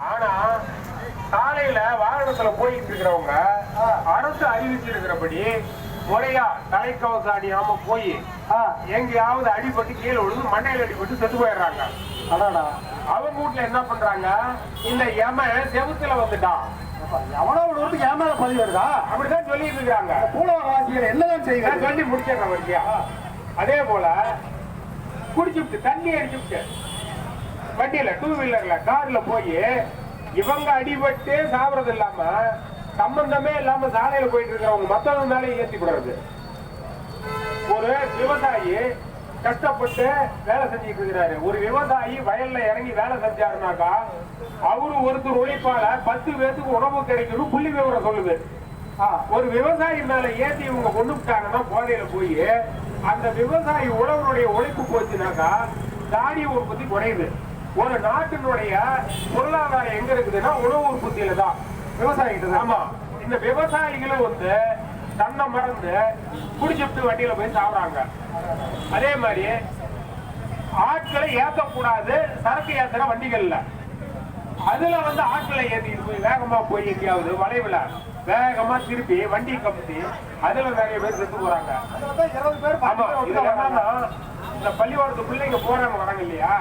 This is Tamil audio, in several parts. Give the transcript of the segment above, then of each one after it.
ஆனா சாலையில வாகனத்துல போயிட்டு இருக்கிறவங்க அரசு அறிவிச்சிருக்கிறபடி முறையா தலைக்கவசம் அணியாம போய் எங்கேயாவது அடிபட்டு கீழே விழுந்து மண்டையில அடிபட்டு செத்து போயிடுறாங்க. அடாடா. அவங்க வீட்டுல என்ன பண்றாங்க? இந்த எம செவுத்துல வந்துட்டான் எவ்வளவு தூரத்துக்கு ஏன் மேல பதிவு அப்படிதான் சொல்லிட்டு இருக்காங்க. பூலவர் வாசிகள் என்னதான் செய்யுங்க சொல்லி முடிச்சிடுறேன் வரியா அதே போல குடிச்சுட்டு தண்ணி அடிச்சுட்டு வண்டியில டூ வீலர்ல கார்ல போய் இவங்க அடிபட்டு சாப்பிடறது இல்லாம சம்பந்தமே இல்லாம சாலையில போயிட்டு இருக்கிறவங்க மத்தவங்க மேலே ஏத்தி விடுறது. ஒரு விவசாயி கஷ்டப்பட்டு வேலை செஞ்சுட்டு இருக்கிறாரு. ஒரு விவசாயி வயல்ல இறங்கி வேலை செஞ்சாருனாக்கா அவரு ஒருத்தர் உழைப்பால பத்து பேத்துக்கு உணவு கிடைக்கணும் புள்ளி விவரம் சொல்லுது. ஒரு விவசாயி மேல ஏத்தி இவங்க கொண்டு விட்டாங்கன்னா போதையில போய் அந்த விவசாயி உழவருடைய உழைப்பு போச்சுனாக்கா தானிய உற்பத்தி குறையுது. ஒரு நாட்டினுடைய பொருளாதாரம் எங்க இருக்குதுன்னா உணவு உற்பத்தியில தான். விவசாயிகிட்ட. ஆமா. இந்த விவசாயிகளும் வந்து தன்னை மறந்து குடிச்சுட்டு வண்டியில போய் சாப்பிடுறாங்க அதே மாதிரி ஆட்களை ஏத்தக்கூடாது சரக்கு ஏத்துற வண்டிகள்ல. அதுல வந்து ஆட்களை ஏத்திட்டு போய் வேகமா போய் எங்கேயாவது வளைவுல வேகமா திருப்பி வண்டி கம்பி அதுல நிறைய பேர் செத்து போறாங்க. இந்த பள்ளிக்கூடத்து பிள்ளைங்க போறாங்க வராங்க இல்லையா?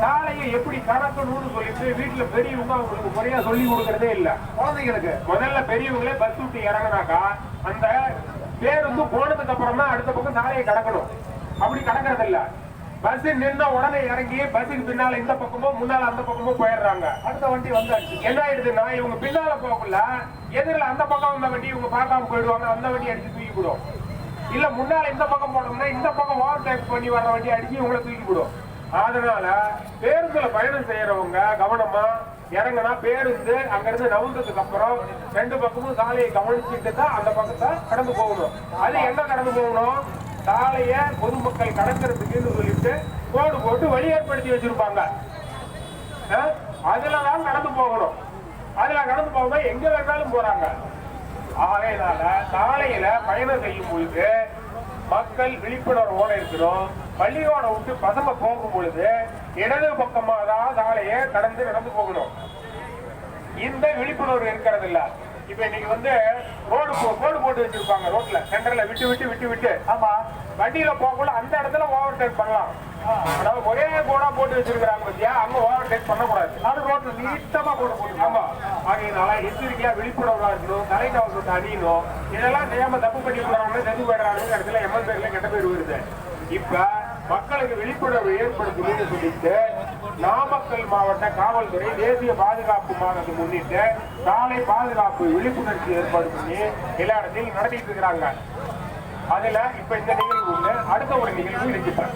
சாலையை எப்படி கடக்கணும்னு சொல்லிட்டு வீட்டுல பெரியவங்க அவங்களுக்கு முறையா சொல்லி கொடுக்கறதே இல்ல. குழந்தைங்களுக்கு முதல்ல பெரியவங்களே பஸ் விட்டு இறங்குனாக்கா அந்த பேருந்து போனதுக்கு அப்புறம் தான் அடுத்த பக்கம் சாலையை கடக்கணும். அப்படி கடக்கறது இல்ல. பஸ் நின்ன உடனே இறங்கி பஸ்ஸுக்கு பின்னால இந்த பக்கமோ முன்னால அந்த பக்கமோ போயிடுறாங்க. அடுத்த வண்டி வந்தாச்சு. என்ன ஆயிடுதுன்னா இவங்க பின்னால போகல எதிரில் அந்த பக்கம் வந்த வண்டி இவங்க பார்க்காம போயிடுவாங்க. அந்த வண்டி அடிச்சு தூக்கி விடும் இல்ல முன்னால இந்த பக்கம் போனோம்னா இந்த பக்கம் ஓவர் டேக் பண்ணி வர வண்டி அடிச்சு இவங்களை தூக்கி விடும் அதனால பேருந்துல பயணம் செய்யறவங்க கவனமா இறங்குனா பேருந்து அங்கிருந்து நவுந்ததுக்கு அப்புறம் ரெண்டு பக்கமும் சாலையை கவனிச்சுட்டு தான் அந்த பக்கத்தை கடந்து போகணும். அது என்ன கடந்து போகணும்? சாலைய பொதுமக்கள் கடக்கிறதுக்குன்னு சொல்லிட்டு கோடு போட்டு வழி ஏற்படுத்தி வச்சிருப்பாங்க அதுல தான் நடந்து போகணும். அதுல கடந்து போக எங்க வேணாலும் போறாங்க. ஆகையினால சாலையில பயணம் செய்யும் பொழுது மக்கள் விழிப்புணர்வோட இருக்கணும் பள்ளியோட விட்டு பசங்க போகும் பொழுது இடது பக்கமா தான் சாலையை கடந்து நடந்து போகணும். இந்த விழிப்புணர்வு இருக்கிறது இல்ல. இப்ப இன்னைக்கு வந்து ரோடு ரோடு போட்டு வச்சிருப்பாங்க ரோட்ல. சென்டர்ல விட்டு விட்டு விட்டு விட்டு. ஆமா. வண்டியில போகக்குள்ள அந்த இடத்துல ஓவர் டேக் பண்ணலாம் அதாவது ஒரே போடா போட்டு வச்சிருக்காங்க பத்தியா? அங்க ஓவர் டேக் பண்ணக்கூடாது நடு ரோட்ல நீட்டமா போட்டு போட்டு ஆமா. ஆகையினால எச்சரிக்கையா விழிப்புணர்வா இருக்கணும் தலைக்கவசத்தை அணியணும். இதெல்லாம் செய்யாம தப்பு பண்ணி போறாங்க செத்து போயிடறாங்க இடத்துல எம்எல் பேர்ல கெட்ட பேர் வருது. இப்ப மக்களுக்கு விழிப்புணர்வு ஏற்படுத்தணும்னு சொல்லிட்டு நாமக்கல் மாவட்ட காவல்துறை தேசிய பாதுகாப்பு மாதத்தை முன்னிட்டு சாலை பாதுகாப்பு விழிப்புணர்ச்சி ஏற்பாடு பண்ணி எல்லா இடத்திலும் நடத்திட்டு இருக்கிறாங்க. அதுல இப்ப இந்த நிகழ்வு உண்டு. அடுத்த ஒரு நிகழ்வு இருக்கின்றன